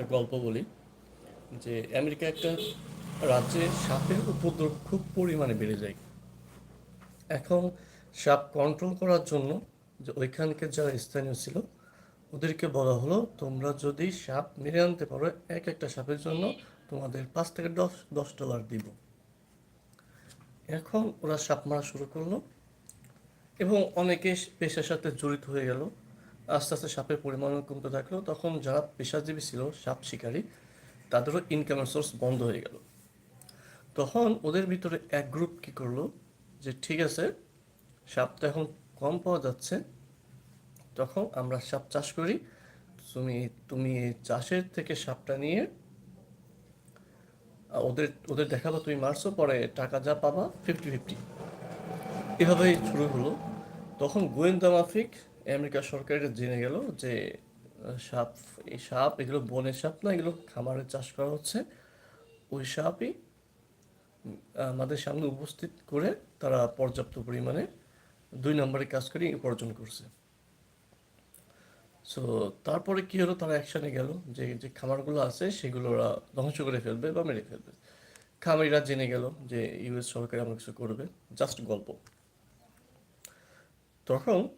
একটা গল্প বলি, যে আমেরিকা একটা রাজ্যে সাপের উপদ্রব খুব পরিমাণে বেড়ে যায়। এখন সাপ কন্ট্রোল করার জন্য যে ওইখানকার যারা স্থানীয় ছিল, ওদেরকে বলা হলো, তোমরা যদি সাপ মেরে আনতে পারো, এক একটা সাপের জন্য তোমাদের পাঁচ থেকে দশ দশ ডলার দিব। এখন ওরা সাপ মারা শুরু করল এবং অনেকে পেশার সাথে জড়িত হয়ে গেল। আস্তে আস্তে সাপের পরিমাণও কমতে থাকল, তখন যারা পেশাজীবী ছিল, সাপ শিকারী, তাদেরও ইনকামের সোর্স বন্ধ হয়ে গেল। তখন ওদের ভিতরে এক গ্রুপ কি করল, যে ঠিক আছে, সাপ তো এখন কম পাওয়া যাচ্ছে, তখন আমরা সাপ চাষ করি, তুমি তুমি চাষের থেকে সাপটা নিয়ে ওদের ওদের দেখাবো, তুমি মারছো, পরে টাকা যা পাবা ফিফটি ফিফটি এভাবেই শুরু হলো। তখন গোয়েন্দা মাফিক আমেরিকা সরকার এটা জেনে গেল যে সাপ, এই সাপ, এগুলো বনের সাপ না, এগুলো খামারে চাষ করা হচ্ছে। ওই সাপই আমাদের সামনে উপস্থিত করে তারা পর্যাপ্ত পরিমাণে দুই নম্বরে কাজ করে উপার্জন করছে। সো তারপরে কি হলো? তারা অ্যাকশনে গেল যে যে খামারগুলো আছে, সেগুলো ওরা ধ্বংস করে ফেলবে বা মেরে ফেলবে। খামারিরা জেনে গেল যে ইউএস সরকার এমন কিছু করবে। জাস্ট গল্প। তখন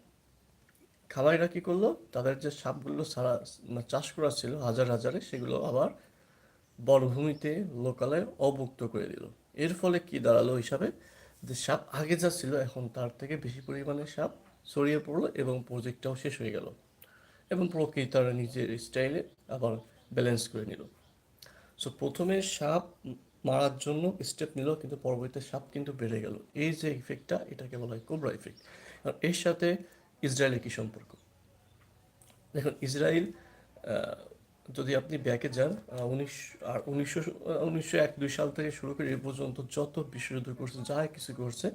খামারিরা কি করল? তাদের যে সাপগুলো সারা মানে চাষ করা ছিল, হাজার হাজারে, সেগুলো আবার বনভূমিতে, লোকালে অবুক্ত করে দিল। এর ফলে কি দাঁড়াল হিসাবে? যে সাপ আগে যা ছিল, এখন তার থেকে বেশি পরিমাণে সাপ ছড়িয়ে পড়ল এবং প্রজেক্টটাও শেষ হয়ে গেল এবং প্রকৃতি তারা নিজের স্টাইলে আবার ব্যালেন্স করে নিল। সো প্রথমে সাপ মারার জন্য স্টেপ নিল, কিন্তু পরবর্তীতে সাপ কিন্তু বেড়ে গেল। এই যে ইফেক্টটা এটাকে বলা হয় কোবরা ইফেক্ট এর সাথে ইসরায়েলের কি সম্পর্ক? দেখুন, ইসরায়েল যদি আপনি ব্যাকে যান উনিশ, আর উনিশশো উনিশশো এক দুই সাল থেকে শুরু করে এ পর্যন্ত যত বিশ্বযুদ্ধ করছে, যা কিছু করছে,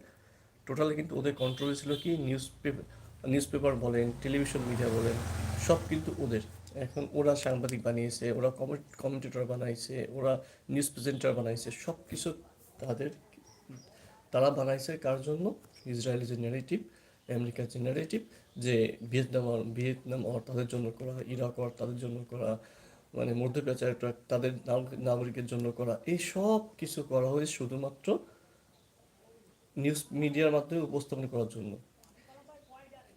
টোটালি কিন্তু ওদের কন্ট্রোলে ছিল কি নিউজ পেপার নিউজ পেপার বলেন টেলিভিশন মিডিয়া বলেন, সব কিন্তু ওদের। এখন ওরা সাংবাদিক বানিয়েছে, ওরা কমেন্টেটর বানাইছে, ওরা নিউজ প্রেজেন্টার বানাইছে সব কিছু তাদের, তারা বানাইছে কার জন্য? ইসরায়েলের যে ন্যারেটিভ আমেরিকার যে ন্যারেটিভ যে ভিয়েতনাম ভিয়েতনাম আর তাদের জন্য করা ইরাক আর তাদের জন্য করা মানে মধ্যপ্রাচ্যের তাদের নাগরিকের জন্য করা, এই সব কিছু করা হয়েছে শুধুমাত্র নিউজ মিডিয়ার মাধ্যমে উপস্থাপন করার জন্য।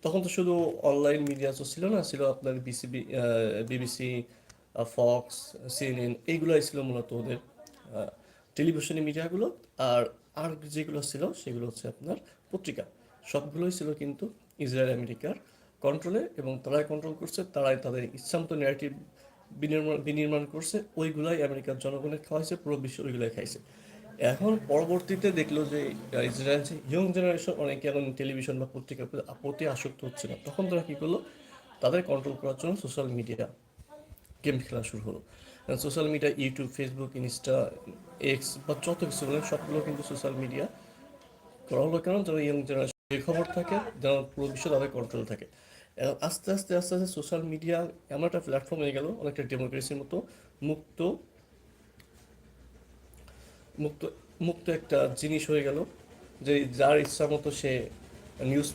তখন তো শুধু অনলাইন মিডিয়া তো ছিল না, ছিল আপনার বিসিবি বিবিসি ফক্স সিএনএন এইগুলোই ছিল মূলত ওদের টেলিভিশনের মিডিয়াগুলো আর আর যেগুলো ছিল সেগুলো হচ্ছে আপনার পত্রিকা। সবগুলোই ছিল কিন্তু ইসরায়েল আমেরিকার কন্ট্রোলে এবং তারাই কন্ট্রোল করছে, তারাই তাদের ইচ্ছামতো ন্যারেটিভ বিনির্মাণ বিনির্মাণ করছে, ওইগুলাই আমেরিকার জনগণের খাওয়াইছে, পুরো বিশ্ব ওইগুলাই খাইছে। এখন পরবর্তীতে দেখল যে ইসরায়েল ইয়ং জেনারেশন অনেকে এখন টেলিভিশন বা পত্রিকার প্রতি আসক্ত হচ্ছে না। তখন তারা কী করল? তাদের কন্ট্রোল করার জন্য সোশ্যাল মিডিয়া গেম খেলা শুরু হলো। Social media YouTube Facebook Insta X বা যত কিছু সবগুলো কিন্তু সোশ্যাল মিডিয়া করা হলো। কেন? যারা ইয়ং জেনারেশন খবর থাকে যেন পুরো বিশ্ব তাদের কন্ট্রোল থাকে। এখন আস্তে আস্তে আস্তে আস্তে সোশ্যাল মিডিয়া এমন একটা প্ল্যাটফর্ম হয়ে গেল, অনেকটা ডেমোক্রেসির মতো, মুক্ত মুক্ত মুক্ত একটা জিনিস হয়ে গেল, যে যার ইচ্ছা মতো সে নিউজ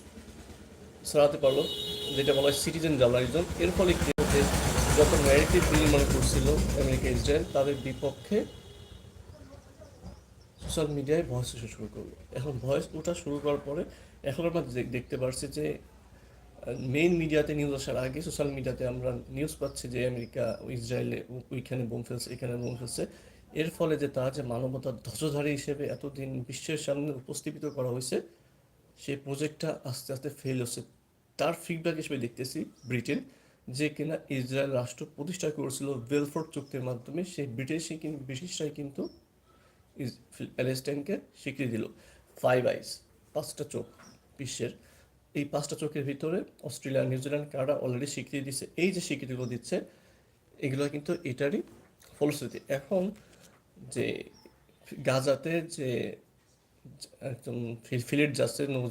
ছড়াতে পারল, যেটা বলা হয় সিটিজেন জার্নালিজম এর ফলে কি হচ্ছে যত ন্যারেটিভ বিনির্মাণ করছিল আমেরিকা, ইসরায়েল, তাদের বিপক্ষে সোশ্যাল মিডিয়ায় ভয়েস শুরু করল। এখন ভয়েস ওঠা শুরু করার পরে এখন আমরা দেখতে পারছি যে মেইন মিডিয়াতে নিউজ আসার আগে সোশ্যাল মিডিয়াতে আমরা নিউজ পাচ্ছি যে আমেরিকা, ইসরায়েলে ওইখানে বোম ফেলছে, এখানে বোম ফেলছে। এর ফলে যে তারা যে মানবতার ধ্বজধারী হিসেবে এতদিন বিশ্বের সামনে উপস্থাপিত করা হয়েছে সেই প্রজেক্টটা আস্তে আস্তে ফেল হচ্ছে। তার ফিডব্যাক হিসেবে দেখতেছি ব্রিটেন, যে কিনা ইসরায়েল রাষ্ট্র প্রতিষ্ঠা করেছিল ওয়েলফোর্ড চুক্তির মাধ্যমে সেই ব্রিটিশ কিন্তু ব্রিটিশরাই কিন্তু প্যালেস্টাইনকে স্বীকৃতি দিল। ফাইভ আইস পাঁচটা চোখ। বিশ্বের এই পাঁচটা চোখের ভিতরে অস্ট্রেলিয়া, নিউজিল্যান্ড, কানাডা অলরেডি স্বীকৃতি দিচ্ছে এই যে স্বীকৃতিগুলো দিচ্ছে, এগুলো কিন্তু এটারই ফলশ্রুতি। এখন যে গাজাতে যে একদম ফিলিট যাচ্ছে নৌ-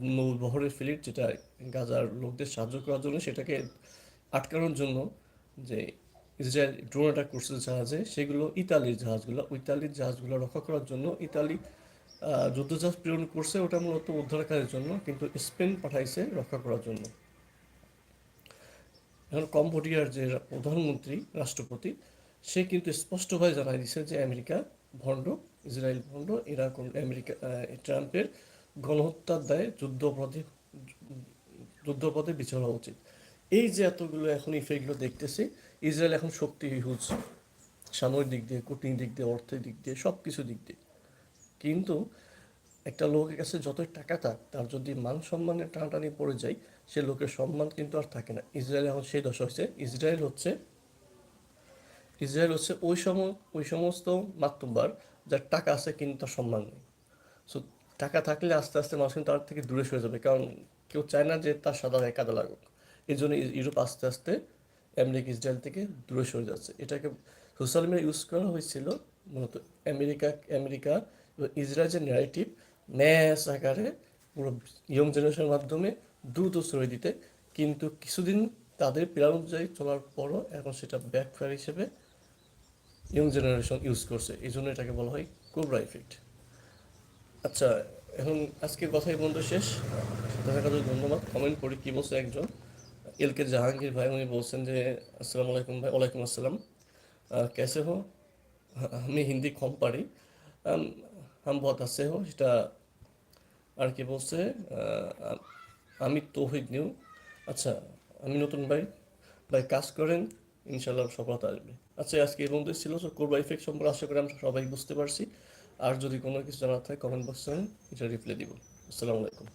নৌবহরের ফিলিট, যেটা গাজার লোকদের সাহায্য করার জন্য, সেটাকে আটকানোর জন্য যে ইসরায়েল ড্রোন অ্যাটাক করছে জাহাজে, সেগুলো ইতালির জাহাজগুলো ইতালির জাহাজগুলো রক্ষা করার জন্য ইতালি যুদ্ধজাহাজ প্রেরণ করছে, ওটা মূলত উদ্ধার কাজের জন্য, কিন্তু স্পেন পাঠাইছে রক্ষা করার জন্য। এখন কম্বোডিয়ার যে প্রধানমন্ত্রী, রাষ্ট্রপতি, সে কিন্তু স্পষ্টভাবে জানাই দিছে যে আমেরিকা ভণ্ড, ইসরায়েল ভণ্ড এরা আমেরিকা ট্রাম্পের গণহত্যার দায়ে যুদ্ধপরাধী যুদ্ধপথে বিচার হওয়া উচিত। এই যে এতগুলো এখন ইফেক্টগুলো দেখতেছি, ইসরায়েল এখন শক্তি হিউজ সামরিক দিক দিয়ে, কূটনীতিক দিক দিয়ে অর্থের দিক দিয়ে সব কিছু দিক দিয়ে। কিন্তু একটা লোকের কাছে যতই টাকা থাক, তার যদি মান সম্মানের টানাটানি পড়ে যায়, সে লোকের সম্মান কিন্তু আর থাকে না। ইসরায়েল এখন সেই দশা হচ্ছে ইসরায়েল হচ্ছে ইসরায়েল হচ্ছে ওই সম ওই সমস্ত মাতব্বার যার টাকা আছে কিন্তু তার সম্মান নেই। সো টাকা থাকলে আস্তে আস্তে মানুষ কিন্তু তার থেকে দূরে সরে যাবে। কারণ কেউ চায় না যে তার সাদা গায়ে কাদা লাগুক। এই জন্য ইউরোপ আস্তে আস্তে আমেরিকা, ইসরায়েল থেকে দূরে সরে যাচ্ছে। এটাকে সোশ্যাল মিডিয়া ইউজ করা হয়েছিল মূলত আমেরিকা আমেরিকা ইসরা যে ন্যারেটিভ ন্যাস আকারে পুরো ইয়ং জেনারেশনের মাধ্যমে দ্রুত ছড়িয়ে দিতে। কিন্তু কিছুদিন তাদের প্ল্যান অনুযায়ী চলার পরও এখন সেটা ব্যাকফায়ার হিসেবে ইয়ং জেনারেশন ইউজ করছে। এই জন্য এটাকে বলা হয় কোবরা ইফেক্ট আচ্ছা এখন আজকের কথাই বন্ধু শেষ। দেখা কাছে ধন্যবাদ। কমেন্ট করি কী বলছে একজন? এল কে জাহাঙ্গীর ভাই, উনি বলছেন যে, আসসালামু আলাইকুম ভাই, ওয়ালাইকুম আসসালাম। ক্যাসে হো, আমি হিন্দি কম পারি। হাম আছে হো, সেটা আর কি বলছে আমি তৌহিদ নিউ। আচ্ছা আমি নতুন ভাই ভাই কাজ করেন ইনশাল্লাহ সফলতা আসবে। আচ্ছা আজকে এই বন্ধু ছিল। কোরবা ইফেক্ট সম্পর্কে আশা করি আমরা সবাই বুঝতে পারছি। আর যদি কোনো কিছু জানার থাকে কমেন্ট বক্সে এটা রিপ্লাই দিব। আসসালামু আলাইকুম।